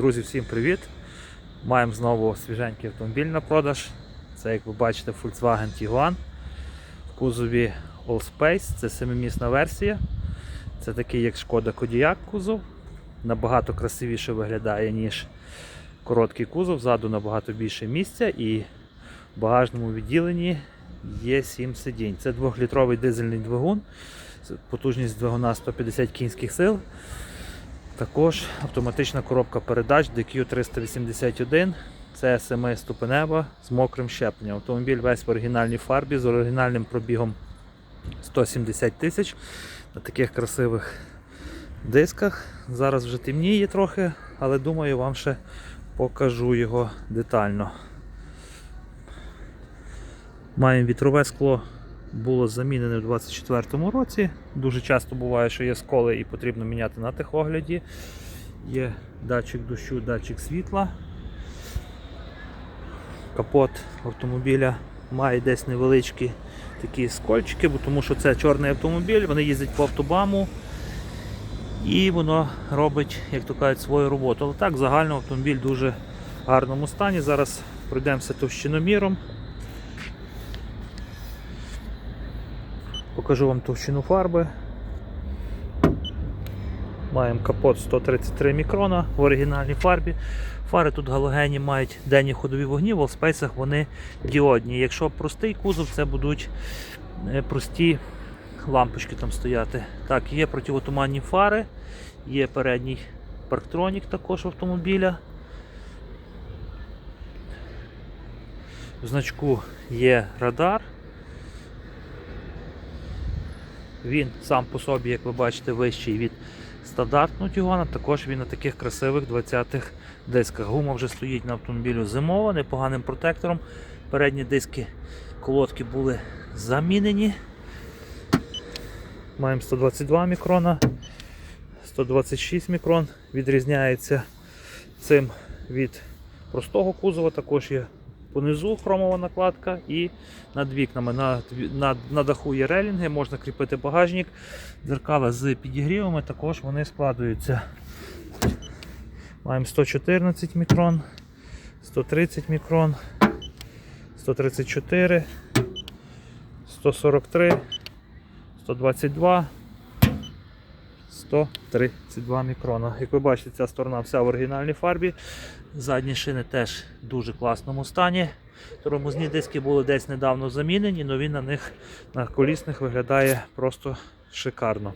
Друзі, всім привіт! Маємо знову свіженький автомобіль на продаж. Це, як ви бачите, Volkswagen Tiguan в кузові Allspace. Це семимісна версія. Це такий, як шкода Кодіяк кузов. Набагато красивіше виглядає, ніж короткий кузов. Ззаду набагато більше місця і в багажному відділенні є 7 сидінь. Це 2-літровий дизельний двигун. Потужність двигуна 150 кінських сил. Також автоматична коробка передач DQ381. Це 7-ступенева з мокрим щепленням. Автомобіль весь в оригінальній фарбі з оригінальним пробігом 170 тисяч на таких красивих дисках. Зараз вже темніє трохи, але думаю, вам ще покажу його детально. Маємо вітрове скло було замінене у 2024 році. Дуже часто буває, що є сколи і потрібно міняти на техогляді. Є датчик дощу, датчик світла. Капот автомобіля має десь невеличкі такі скольчики, бо тому що це чорний автомобіль, вони їздять по автобаму і воно робить, як то кажуть, свою роботу. Але так, загально автомобіль в дуже гарному стані. Зараз пройдемося товщиноміром. Покажу вам товщину фарби. Маємо капот 133 мікрона в оригінальній фарбі. Фари тут галогенні мають денні ходові вогні, в Allspace вони діодні. Якщо простий кузов, це будуть е, прості лампочки там стояти. Так, є противотуманні фари, є передній парктронік також автомобіля. В значку є радар. Він сам по собі, як ви бачите, вищий від стандартного Тюгана. Також він на таких красивих 20-х дисках. Гума вже стоїть на автомобілю зимова, непоганим протектором. Передні диски колодки були замінені. Маємо 122 мікрона, 126 мікрон. Відрізняється цим від простого кузова. Також є понизу хромова накладка і над вікнами. На, на, на даху є релінги, можна кріпити багажник. Дзеркала з підігрівами також вони складуються. Маємо 114 мікрон, 130 мікрон, 134, 143, 122. 132 мікрона. Як ви бачите, ця сторона вся в оригінальній фарбі. Задні шини теж в дуже класному стані. Тормозні диски були десь недавно замінені, він на них на колісних виглядає просто шикарно.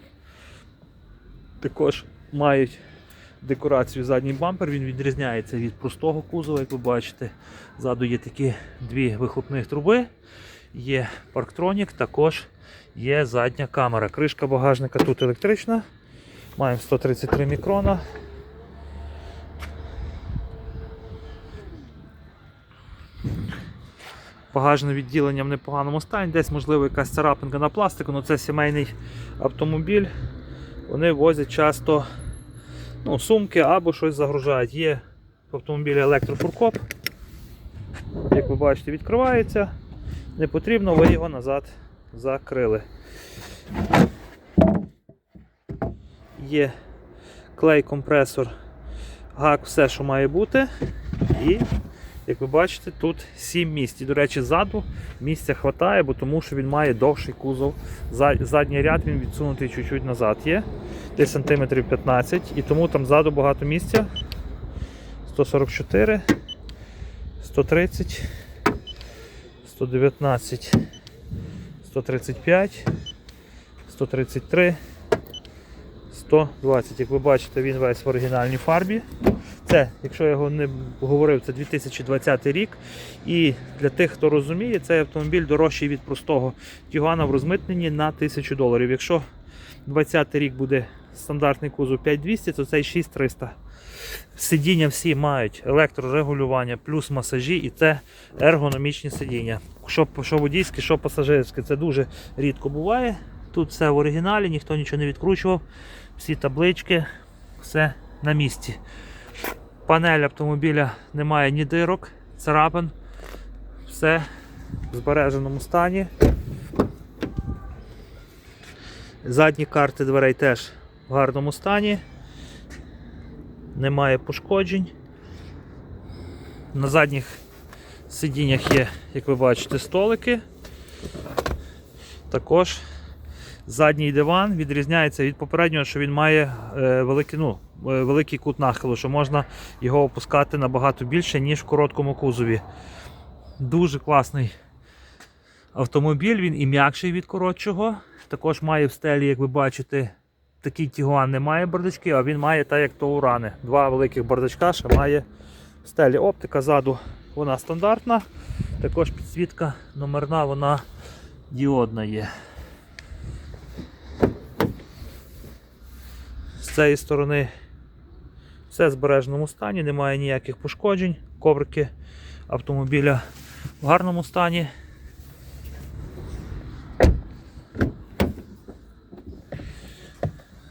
Також мають декорацію задній бампер, він відрізняється від простого кузова, як ви бачите. Ззаду є такі дві вихлопних труби, є парктронік, також є задня камера. Кришка багажника тут електрична. Маємо 133 мікрона. Багажне відділення в непоганому стані, десь можливо якась царапинка на пластику, але це сімейний автомобіль. Вони возять часто ну, сумки або щось загружають. Є в автомобілі електрофуркоп. Як ви бачите, відкривається. Не потрібно, ви його назад закрили. Є клей, компресор, гак, все, що має бути. І, як ви бачите, тут 7 місць. І, до речі, ззаду місця вистачає, бо тому що він має довший кузов. Задній ряд він відсунутий чуть-чуть назад є, десь сантиметрів 15 і тому там ззаду багато місця. 144, 130, 119, 135, 133. 120. Як ви бачите, він весь в оригінальній фарбі. Це, якщо я його не говорив, це 2020 рік. І для тих, хто розуміє, цей автомобіль дорожчий від простого Тігуана в розмитненні на 1000 доларів. Якщо 20 рік буде стандартний кузов 5200, то цей 6300. Сидіння всі мають електрорегулювання, плюс масажі і це ергономічні сидіння. Що, що водійське, що пасажирське. Це дуже рідко буває. Тут все в оригіналі, ніхто нічого не відкручував. Всі таблички, все на місці. Панель автомобіля немає ні дирок, царапин, все в збереженому стані. Задні карти дверей теж в гарному стані. немає пошкоджень. На задніх сидіннях є, як ви бачите, столики. Також задній диван відрізняється від попереднього, що він має е, великий, ну, е, великий кут нахилу, що можна його опускати набагато більше, ніж в короткому кузові. Дуже класний автомобіль, він і м'якший від коротшого. Також має в стелі, як ви бачите, такий Тігуан не має бардачки, а він має так, як Тоурани. Два великих бардачка, що має в стелі. Оптика ззаду вона стандартна. Також підсвітка номерна, вона діодна є. З цієї сторони все в збереженому стані, немає ніяких пошкоджень. Коврики автомобіля в гарному стані.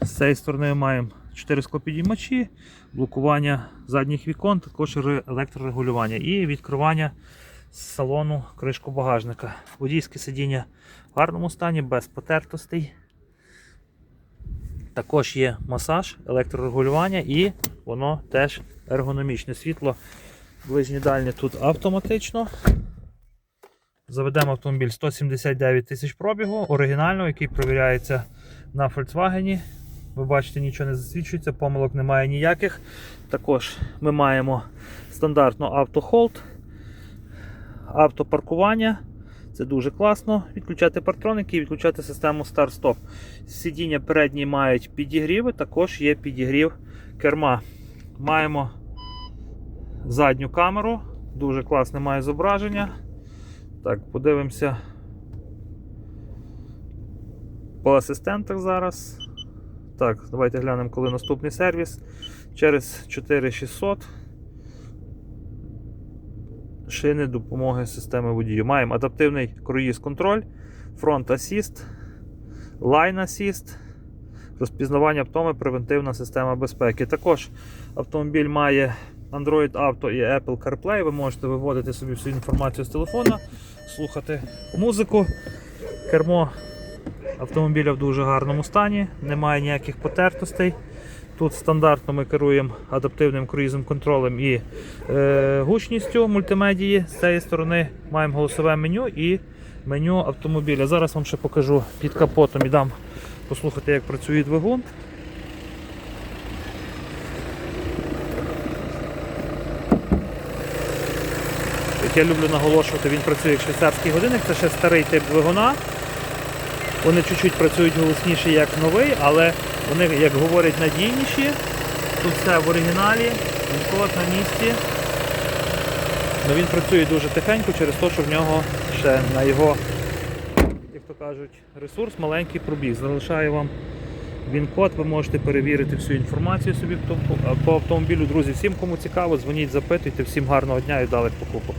З цієї сторони маємо 4 склопідіймачі, блокування задніх вікон, також електрорегулювання і відкривання з салону кришку багажника. Водійське сидіння в гарному стані, без потертостей. Також є масаж, електрорегулювання і воно теж ергономічне. Світло ближнє дальнє тут автоматично. Заведемо автомобіль 179 тисяч пробігу, оригінального, який провіряється на Volkswagen. Ви бачите, нічого не засвідчується, помилок немає ніяких. Також ми маємо стандартно автохолд, автопаркування. Це дуже класно. Відключати партроники і відключати систему старт-стоп. Сидіння передні мають підігріви, також є підігрів керма. Маємо задню камеру, дуже класне має зображення. Так, подивимося по асистентах зараз. Так, давайте глянемо, коли наступний сервіс. Через 4600 шини допомоги системи водію. Маємо адаптивний круїз контроль, фронт асіст, лайн асіст, розпізнавання втоми, превентивна система безпеки. Також автомобіль має Android Auto і Apple CarPlay. Ви можете виводити собі всю інформацію з телефона, слухати музику. Кермо автомобіля в дуже гарному стані, немає ніяких потертостей. Тут стандартно ми керуємо адаптивним круїзом контролем і е, гучністю мультимедії. З цієї сторони маємо голосове меню і меню автомобіля. Зараз вам ще покажу під капотом і дам послухати, як працює двигун. Як я люблю наголошувати, він працює як швейцарський годинник, це ще старий тип двигуна. Вони чуть-чуть працюють голосніше, як новий, але вони, як говорять, надійніші. Тут все в оригіналі, код на місці. Ну, він працює дуже тихенько через те, що в нього ще на його, як то кажуть, ресурс маленький пробіг. Залишаю вам він код, ви можете перевірити всю інформацію собі по автомобілю. Друзі, всім кому цікаво, дзвоніть, запитуйте, всім гарного дня і вдалих покупок.